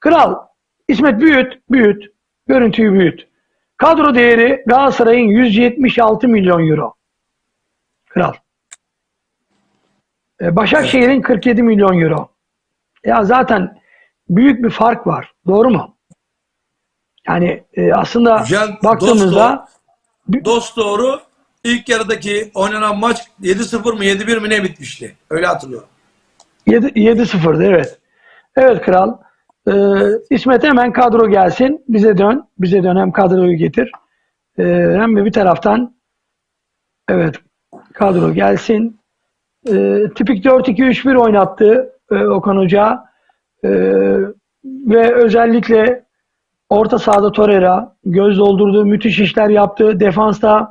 Kral, İsmet büyüt, büyüt. Görüntüyü büyüt. Kadro değeri Galatasaray'ın 176 milyon euro. Kral. Ee, Başakşehir'in 47 milyon euro. Ya zaten büyük bir fark var. Doğru mu? Yani e, aslında Güzel, baktığımızda Dost doğru ilk yarıdaki oynanan maç 7-0 mı 7-1 mi ne bitmişti? Öyle hatırlıyorum. 7 7-0'dı evet. Evet kral. Ee, İsmet hemen kadro gelsin. Bize dön. Bize dön hem kadroyu getir. Ee, hem de bir taraftan evet kadro gelsin. Ee, tipik 4-2-3-1 oynattı e, Okan Hoca. Ee, ve özellikle orta sahada Torreira göz doldurdu. Müthiş işler yaptı. Defansta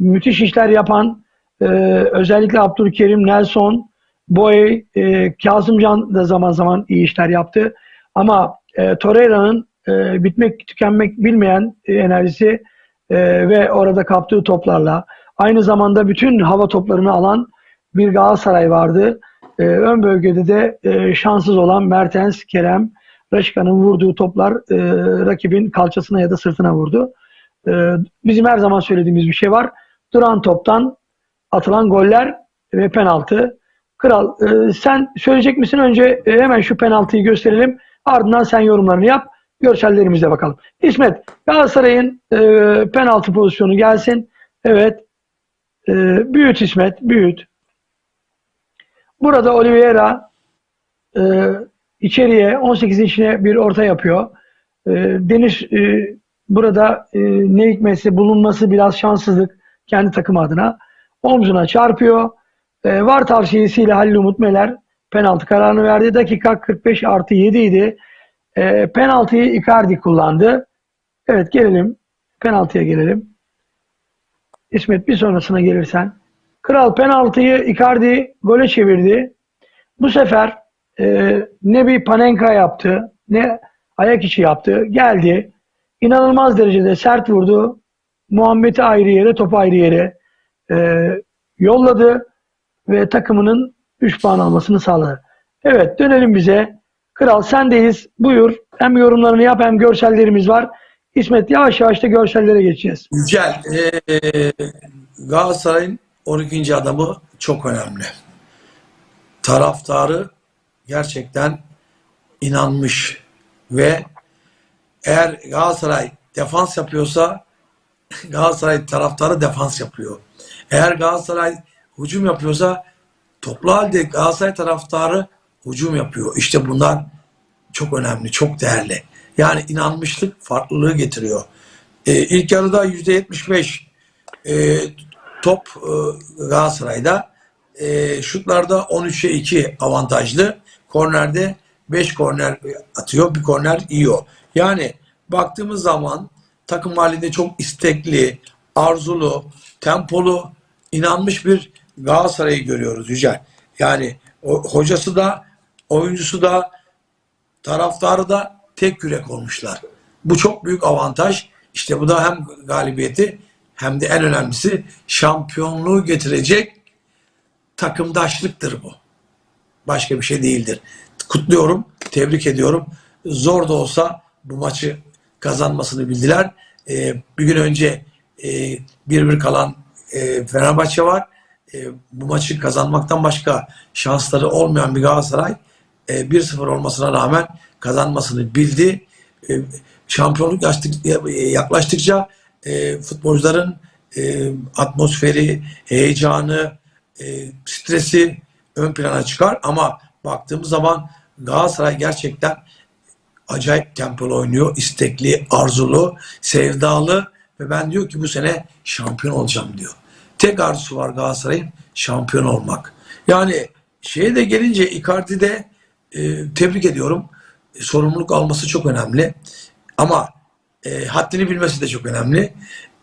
müthiş işler yapan e, özellikle Abdülkerim, Nelson, Boye, e, Kazımcan da zaman zaman iyi işler yaptı. Ama e, Torreira'nın e, bitmek tükenmek bilmeyen e, enerjisi e, ve orada kaptığı toplarla aynı zamanda bütün hava toplarını alan bir Galatasaray vardı. E, ön bölgede de e, şanssız olan Mertens, Kerem, Raşika'nın vurduğu toplar e, rakibin kalçasına ya da sırtına vurdu. E, bizim her zaman söylediğimiz bir şey var. Duran toptan atılan goller ve penaltı. Kral e, sen söyleyecek misin? Önce e, hemen şu penaltıyı gösterelim. Ardından sen yorumlarını yap. Görsellerimize bakalım. İsmet Galatasaray'ın e, penaltı pozisyonu gelsin. Evet. E, büyüt İsmet. Büyüt. Burada Oliveira e, içeriye 18 içine bir orta yapıyor. E, Deniz e, burada e, ne hikmetse bulunması biraz şanssızlık kendi takım adına. Omzuna çarpıyor. E, var tavsiyesiyle Halil Umut Meler penaltı kararını verdi. Dakika 45 artı 7 idi. E, penaltıyı Icardi kullandı. Evet gelelim. Penaltıya gelelim. İsmet bir sonrasına gelirsen. Kral penaltıyı Icardi gole çevirdi. Bu sefer e, ne bir panenka yaptı ne ayak içi yaptı. Geldi. İnanılmaz derecede sert vurdu. Muhammed'i ayrı yere, topu ayrı yere e, yolladı ve takımının 3 puan almasını sağladı. Evet dönelim bize. Kral sendeyiz. Buyur. Hem yorumlarını yap hem görsellerimiz var. İsmet yavaş yavaş da görsellere geçeceğiz. Güzel. Ee, Galatasaray'ın 12. adamı çok önemli. Taraftarı gerçekten inanmış ve eğer Galatasaray defans yapıyorsa Galatasaray taraftarı defans yapıyor. Eğer Galatasaray hücum yapıyorsa toplu halde Galatasaray taraftarı hücum yapıyor. İşte bunlar çok önemli, çok değerli. Yani inanmışlık farklılığı getiriyor. Ee, ilk yarıda %75 e, top e, Galatasaray'da. E, şutlarda 13'e 2 avantajlı. Kornerde 5 korner atıyor, bir korner yiyor. Yani baktığımız zaman takım halinde çok istekli, arzulu, tempolu, inanmış bir Galatasaray'ı görüyoruz Yücel. Yani o, hocası da, oyuncusu da, taraftarı da tek yürek olmuşlar. Bu çok büyük avantaj. İşte bu da hem galibiyeti hem de en önemlisi şampiyonluğu getirecek takımdaşlıktır bu. Başka bir şey değildir. Kutluyorum, tebrik ediyorum. Zor da olsa bu maçı kazanmasını bildiler. Ee, bir gün önce e, bir bir kalan e, Fenerbahçe var. E, bu maçı kazanmaktan başka şansları olmayan bir Galatasaray e, 1-0 olmasına rağmen kazanmasını bildi. E, şampiyonluk yaklaştık- yaklaştıkça e, futbolcuların e, atmosferi, heyecanı, e, stresi ön plana çıkar ama baktığımız zaman Galatasaray gerçekten acayip tempolu oynuyor. istekli, arzulu, sevdalı ve ben diyor ki bu sene şampiyon olacağım diyor. Tek arzusu var Galatasaray'ın şampiyon olmak. Yani şeye de gelince Icardi de e, tebrik ediyorum. E, sorumluluk alması çok önemli. Ama e, haddini bilmesi de çok önemli.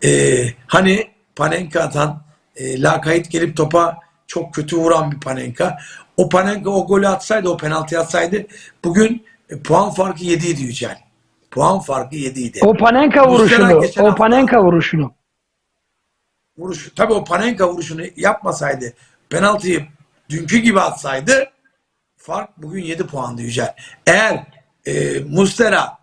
E, hani Panenka atan, e, lakayt gelip topa çok kötü vuran bir Panenka. O Panenka o golü atsaydı, o penaltı atsaydı bugün e, puan farkı 7 idi Yücel. Puan farkı 7 idi. O Panenka vuruşunu, o hafta- Panenka vuruşunu. Vuruş. Tabii o Panenka vuruşunu yapmasaydı, penaltıyı dünkü gibi atsaydı fark bugün 7 puandı Yücel. Eğer e, Mustera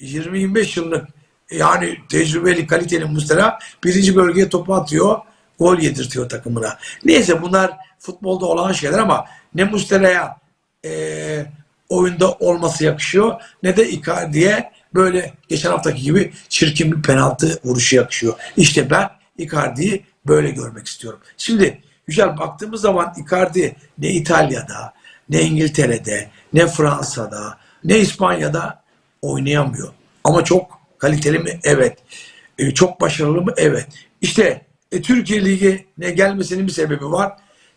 20-25 yıllık yani tecrübeli kaliteli Mustera birinci bölgeye topu atıyor gol yedirtiyor takımına. Neyse bunlar futbolda olan şeyler ama ne Mustera'ya e, oyunda olması yakışıyor ne de Icardi'ye böyle geçen haftaki gibi çirkin bir penaltı vuruşu yakışıyor. İşte ben Icardi'yi böyle görmek istiyorum. Şimdi Yücel baktığımız zaman Icardi ne İtalya'da, ne İngiltere'de, ne Fransa'da, ne İspanya'da oynayamıyor. Ama çok kaliteli mi? Evet. E, çok başarılı mı? Evet. İşte e, Türkiye Ligi'ne gelmesinin bir sebebi var.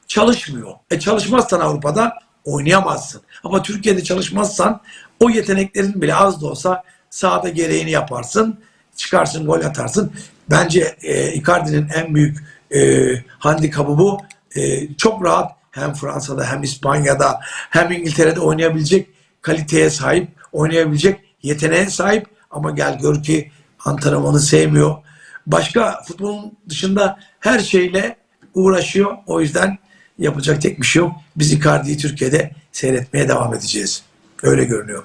Çalışmıyor. E çalışmazsan Avrupa'da oynayamazsın. Ama Türkiye'de çalışmazsan o yeteneklerin bile az da olsa sahada gereğini yaparsın. Çıkarsın, gol atarsın. Bence e, Icardi'nin en büyük e, handikapı bu. E, çok rahat hem Fransa'da hem İspanya'da hem İngiltere'de oynayabilecek kaliteye sahip, oynayabilecek yeteneğe sahip ama gel gör ki antrenmanı sevmiyor. Başka futbolun dışında her şeyle uğraşıyor. O yüzden yapacak tek bir şey yok. Biz Icardi'yi Türkiye'de seyretmeye devam edeceğiz. Öyle görünüyor.